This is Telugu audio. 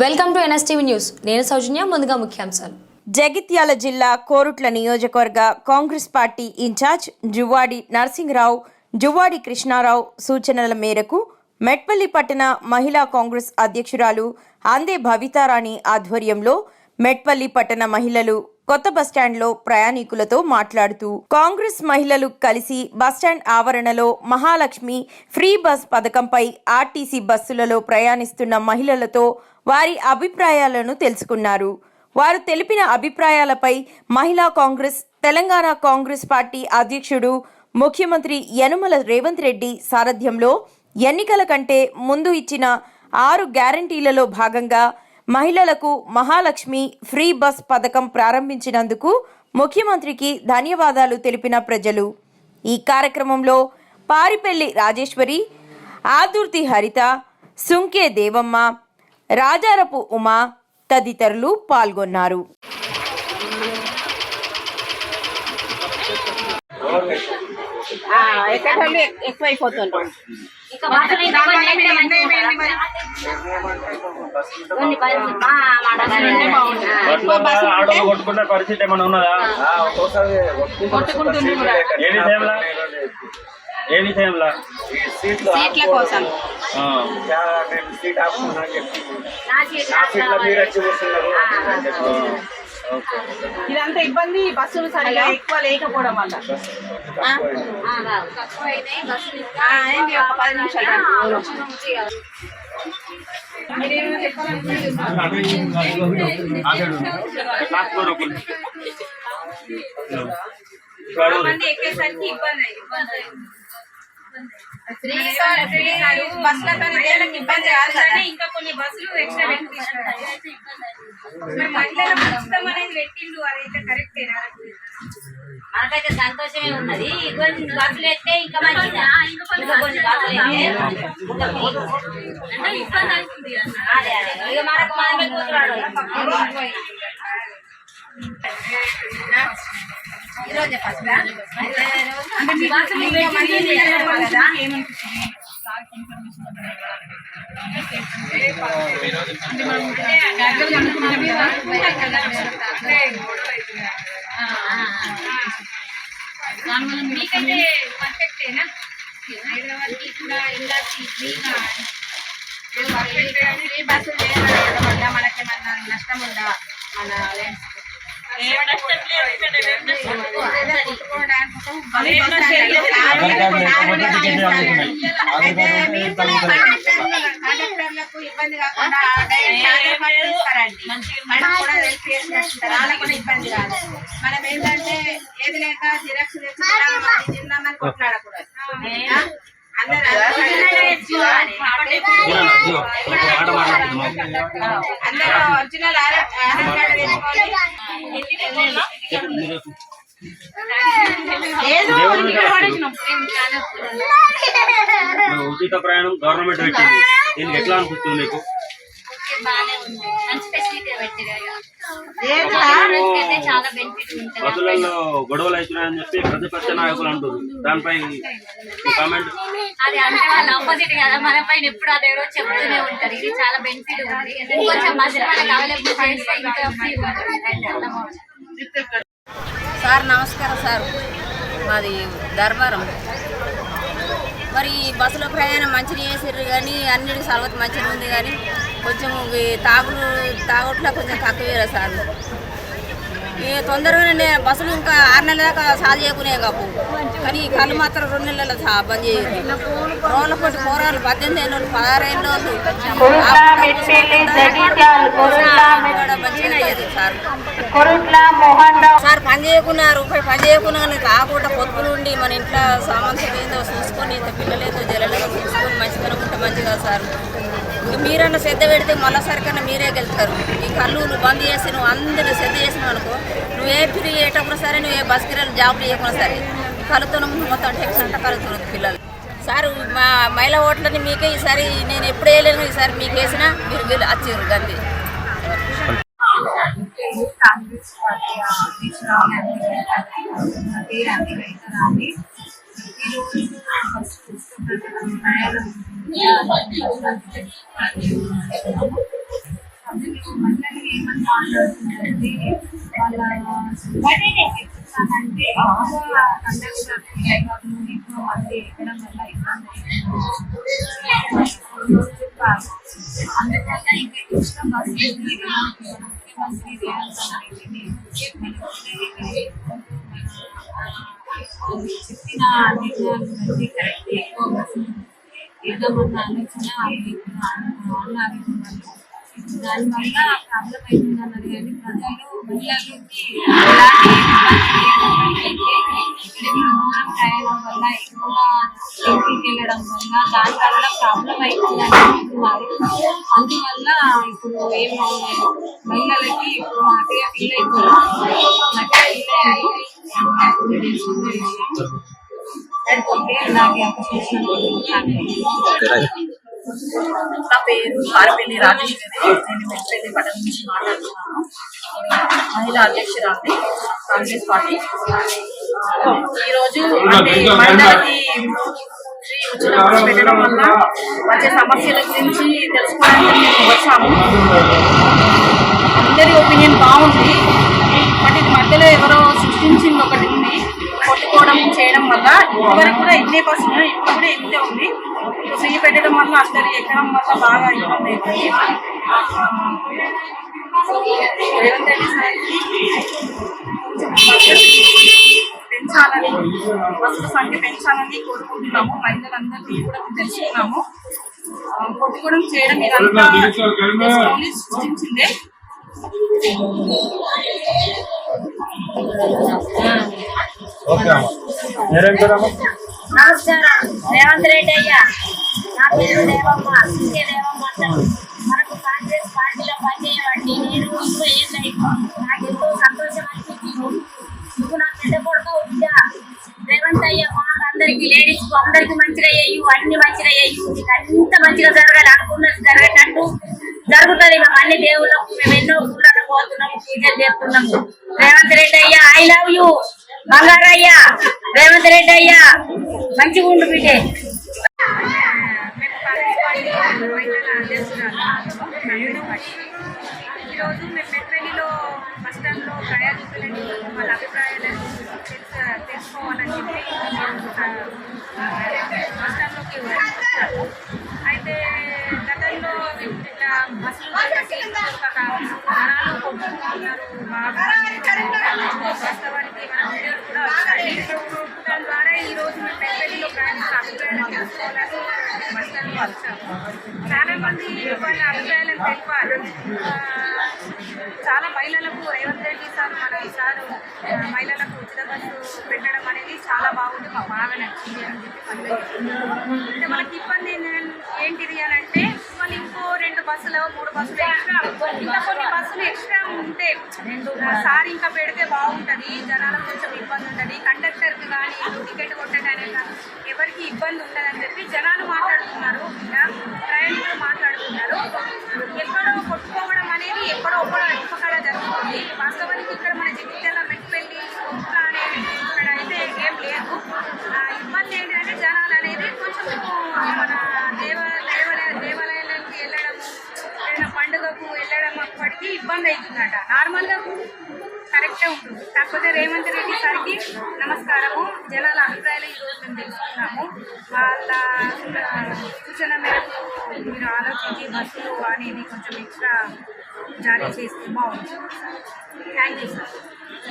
Welcome to NSTV news. నేను సౌజన్య ముందుగా ముఖ్యాంశాలు. జగిత్యాల జిల్లా కోరుట్ల నియోజకవర్గ కాంగ్రెస్ పార్టీ ఇన్ఛార్జ్ జువ్వాడి నరసింహరావు జువ్వాడి కృష్ణారావు సూచనల మేరకు మెట్పల్లి పట్టణ మహిళా కాంగ్రెస్ అధ్యక్షురాలు అందే భవితారాణి ఆధ్వర్యంలో మెట్పల్లి పట్టణ మహిళలు కొత్త బస్టాండ్లో ప్రయాణికులతో మాట్లాడుతూ కాంగ్రెస్ మహిళలు కలిసి బస్టాండ్ ఆవరణలో మహాలక్ష్మి ఫ్రీ బస్ పథకంపై ఆర్టీసీ బస్సులలో ప్రయాణిస్తున్న మహిళలతో వారి అభిప్రాయాలను తెలుసుకున్నారు. వారు తెలిపిన అభిప్రాయాలపై మహిళా కాంగ్రెస్ తెలంగాణ కాంగ్రెస్ పార్టీ అధ్యక్షుడు ముఖ్యమంత్రి యనుమల రేవంత్ రెడ్డి సారథ్యంలో ఎన్నికల కంటే ముందు ఇచ్చిన ఆరు గ్యారంటీలలో భాగంగా మహిళలకు మహాలక్ష్మి ఫ్రీ బస్ పథకం ప్రారంభించినందుకు ముఖ్యమంత్రికి ధన్యవాదాలు తెలిపిన ప్రజలు. ఈ కార్యక్రమంలో పారిపెల్లి రాజేశ్వరి ఆదుర్తి హరిత సుంకే దేవమ్మ రాజారపు ఉమా తదితరులు పాల్గొన్నారు. ఎక్కడ ఆటోలు కొట్టుకునే పరిస్థితి ఏమైనా ఉన్నదా? ఏ విషయంలో ఏ విషయంలో సీట్ల కోసం. ఆ. సీట్ ఆపుకున్నా చెప్పి. నా సీట్లో మీరు వచ్చి కూర్చున్నారు. ఓకే. ఇదంతా ఇబ్బంది బస్సులు సరిగా ఎక్కువ లేకపోవడం వల్ల. ఏంటి? ఒక పది నిమిషాలు మంది ఎక్కేసరికి ఇబ్బంది ఇబ్బంది ఇంకా కొన్ని బస్సులు ఎక్స్ట్రా పెట్టించారు మరి మహిళలకు ఉచితం అనేది పెట్టిండు అదైతే కరెక్టేనా మనకైతే సంతోషమే ఉన్నది. కొన్ని బస్సులు ఎత్తే ఇంకా మంచిదా. ఇంకా కొన్ని బస్సులు ఎత్తే అంటే ఇబ్బంది అవుతుంది అన్న. అదే అదే. ఇక మనకు మనమే కూర్చోవాలి మీకైతే పర్ఫెక్టేనా హైదరాబాద్కి కూడా వెళ్ళాల్సి ఫ్రీగా ఫ్రీ బస్సులు వల్ల మనకేమన్నా నష్టం ఉందా? మన కండక్టర్లకు ఇబ్బంది కాకుండా ఇస్తారండి కూడా ఇబ్బంది కాదు మనం ఏంటంటే ఏది లేక జిరాక్స్ తెచ్చుకున్నామని తిన్నామని కొట్లాడకూడదు ఆ? అందరూ ఒరిజినల్ ఆధార్ కార్డు ఉచిత ప్రయాణం గవర్నమెంట్ పెట్టింది దీనికి ఎట్లా అనిపిస్తుంది బెనిఫిట్ ఉంటుంది బస్సులలో గొడవలు అవుతున్నాయని చెప్పి ప్రతిపక్ష నాయకులు అంటారు దానిపై కామెంట్ అది అంటే వాళ్ళ ఆపోజిట్ కదా. మన పైన ఎప్పుడు అదే రోజు చెప్తూనే ఉంటారు. ఇది చాలా బెనిఫిట్ ఉంది. కొంచెం మధ్య మనకు అవైలబుల్ చేస్తే ఇంకా సార్ నమస్కారం సార్. మాది ధర్మారం మరి బస్సులో ప్రయాణం మంచిని చేసారు కానీ అన్నిటి సర్వత మంచిగా ఉంది కానీ కొంచెం తాగులు తాగుట్లో కొంచెం తక్కువ సార్. ఈ తొందరగానే బస్సులు ఇంకా ఆరు నెలల దాకా సాగు చేయకునే కాపు. కానీ ఈ కళ్ళు మాత్రం రెండు నెలల బంద్ చేయండి రోడ్ల పొట్టి పోరాలు పద్దెనిమిది ఏళ్ళు పదహారు ఏళ్ళు మంచిగా సార్. సార్. పని చేయకున్నారు. పని చేయకున్నా కానీ కాకుండా పొద్దులు ఉండి మన ఇంట్లో సామాన్ ఏందో చూసుకొని ఇంత పిల్లలేదో జలలేదో చూసుకొని మంచితనం ఉంటే మంచిగా సార్. మీరన్నా శ్రద్ధ పెడితే మళ్ళా సరికన్నా మీరే గెలుస్తారు. ఈ కళ్ళు నువ్వు బంద్ చేసి నువ్వు అందరూ శ్రద్ధ చేసినావు అనుకో నువ్వు ఏ ఫ్రీ చేయటప్పుడు సరే నువ్వు ఏ బస్ కిరాలు జాబులు చేయకుండా సరే కలుతున్నాం మొత్తం టెక్స్ అంతా కలుగుతున్నది పిల్లలు. సార్ మా మహిళా ఓట్లని మీకే ఈసారి నేను ఎప్పుడు వేయలేను ఈసారి మీకు వేసినా మీరు గెలు- వచ్చిర్రు గంది కాంగ్రెస్ పార్టీ అధ్యక్షురాలు పేరు ఈరోజు ఫస్ట్ అంటే ఎక్కువ మంది ఎక్కడం వల్ల ఇబ్బంది అందువల్ల ఇంకా ఇష్టం బస్సు చెప్పిన అన్ని కరెక్ట్ ఎక్కువ బస్సు ఏదమన్న ఆలోచన అన్నారు దానివల్ల ప్రాబ్లం అవుతుంది అన్నది కానీ ప్రజలు మహిళలకి దూరం ప్రయాణం వల్ల ఎక్కువ ఇంటికి వెళ్ళడం వల్ల దానివల్ల ప్రాబ్లం అవుతుంది అందువల్ల ఇప్పుడు ఏం మహిళలకి ఇప్పుడు హ్యాపీగా ఫీల్ అవుతుంది హ్యాపీగా ఫీల్ అయ్యి నా పేరు పారపల్లి రాజేశ్వరి నేను మెట్పల్లి పట్టణం నుంచి మాట్లాడుతున్నాను మహిళా అధ్యక్షురాలి కాంగ్రెస్ పార్టీ ఈరోజు అంటే మహిళలకి ఫ్రీ ఉచిత బస్సు పెట్టడం వల్ల వచ్చే సమస్యల గురించి తెలుసుకోవడానికి మేము వచ్చాము. అందరి ఒపీనియన్ బాగుంది. బట్ ఇది మధ్యలో ఎవరో కొట్టుకోవడం చేయడం వల్ల ఇదివరకు కూడా ఇన్నే బస్సు ఇప్పుడు కూడా ఇంతే ఉంది. ఫ్రీ పెట్టడం వల్ల అందరు ఎక్కడం వల్ల బాగా ఇబ్బంది అవుతుంది. రేవంత్ రెడ్డి సార్కి పెంచాలని బస్సుల సంఖ్య పెంచాలని కోరుకుంటున్నాము. మహిళలందరినీ కూడా తెలుసుకున్నాము. కొట్టుకోవడం చేయడం ఇదంతా ఓన్లీ సృష్టించిందే. నమస్కారం. రేవంత్ రెడ్డి అయ్యా. నా పేరు దేవమ్మ. సీకే దేవమ్మ అంటారు. మనకు కాంగ్రెస్ పార్టీలో పనిచేయబట్టి నేను ఇంకో ఏం నాకు ఎంతో సంతోషం అనిపించింది. నువ్వు నా పెద్ద కొడుకు విద్య రేవంత్ అయ్య మాకు అందరికి లేడీస్కు అందరికి మంచిగా అయ్యు అన్ని మంచిగా అయ్యు నీకు అంత మంచిగా జరగాలి అనుకున్నది జరగటట్టు జరుగుతుంది. మేము అన్ని దేవుళ్ళకు మేము ఎన్నో గుళ్ళకు పోతున్నాము పూజలు చేస్తున్నాము. రేవంత్ రెడ్డి అయ్యా ఐ లవ్ యూ బంగారయ్య రేవంత్ రెడ్డి అయ్యా మంచిగా ఉండు బిడ్డే. ఈరోజు మేము మెట్రెల్లిలో బస్ స్టాండ్లో ప్రయాణికులని వాళ్ళ అభిప్రాయాలను తెలుసుకోవాలని చెప్పి బస్ స్టాండ్లోకి వచ్చాము. బస్సులు జనాలు కొట్టుకుంటున్నారు బాగా వాస్తవానికి మన వీడియోలు కూడా వచ్చాయి దాని ద్వారా ఈరోజు మేము మెట్రలీలో ప్రయాణిస్తున్న అభిప్రాయాలను తెలుసుకోవాలని వచ్చాము చాలా మంది వాళ్ళ అభిప్రాయాలను తెలిపారు చాలా మహిళలకు రేవంత్ రెడ్డి సార్ మన ఈసారి మహిళలకు ఉచిత బస్సు పెట్టడం అనేది చాలా బాగుంది మా బాగా నచ్చింది అని చెప్పి అంటే మనకి ఇబ్బంది ఏంటి- ఏంటిది అని అంటే బస్సులు మూడు బస్సులు ఎక్స్ట్రా ఇంకా కొన్ని బస్సులు ఎక్స్ట్రా ఉంటే సార్ ఇంకా పెడితే బాగుంటుంది. జనాలకు కొంచెం ఇబ్బంది ఉంటుంది కండక్టర్కి కానీ టికెట్ కొట్టడానికి కానీ ఎవరికి ఇబ్బంది ఉండదని చెప్పి జనాలు మాట్లాడుతున్నారు. ప్రయాణికులు మాట్లాడుతున్నారు. ఎక్కడో కొట్టుకో కూడా కరెక్టే ఉంటుంది. కాకపోతే రేవంత్ రెడ్డి సార్కి నమస్కారము జనాల అభిప్రాయాలు ఈరోజు మేము తెలుసుకున్నాము. వాళ్ళ సూచన మేరకు మీరు ఆలోచించి బస్సులు అనేది కొంచెం ఎక్స్ట్రా జారీ చేస్తే బాగుంటుంది. Thank you sir